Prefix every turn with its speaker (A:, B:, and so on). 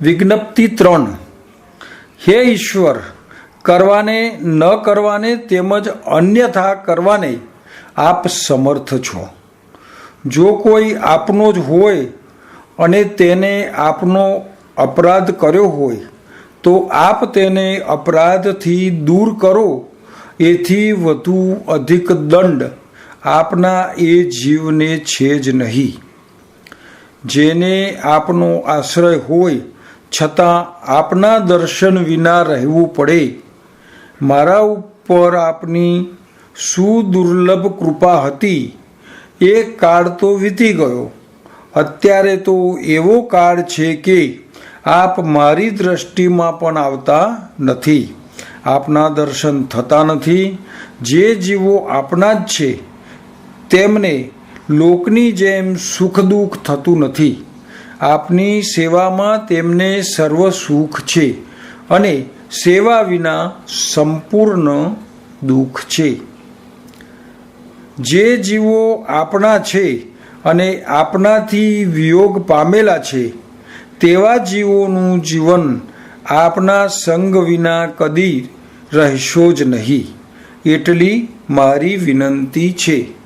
A: વિજ્ઞપ્તિ ત્રણ. હે ઈશ્વર, કરવાને ન કરવાને તેમજ અન્યથા કરવાને આપ સમર્થ છો. જો કોઈ આપનો જ હોય અને તેને આપનો અપરાધ કર્યો હોય, તો આપ તેને અપરાધથી દૂર કરો. એથી વધુ અધિક દંડ આપના એ જીવને છે જ નહીં. જેને આપનો આશ્રય હોય છતાં આપના દર્શન વિના રહેવું પડે. મારા ઉપર આપની સુદુર્લભ કૃપા હતી. એ કાળ તો વીતી ગયો. અત્યારે તો એવો કાળ છે કે આપ મારી દ્રષ્ટિમાં પણ આવતા નથી. આપના દર્શન થતા નથી. જે જીવો આપના જ છે, તેમને લોકની જેમ સુખ દુઃખ થતું નથી. આપની સેવામાં તેમને સર્વ સુખ છે અને સેવા વિના સંપૂર્ણ દુઃખ છે. જે જીવો આપણા છે અને આપણાથી વિયોગ પામેલા છે, તેવા જીવોનું જીવન આપના સંગ વિના કદી રહેશો જ નહીં. એટલી મારી વિનંતી છે.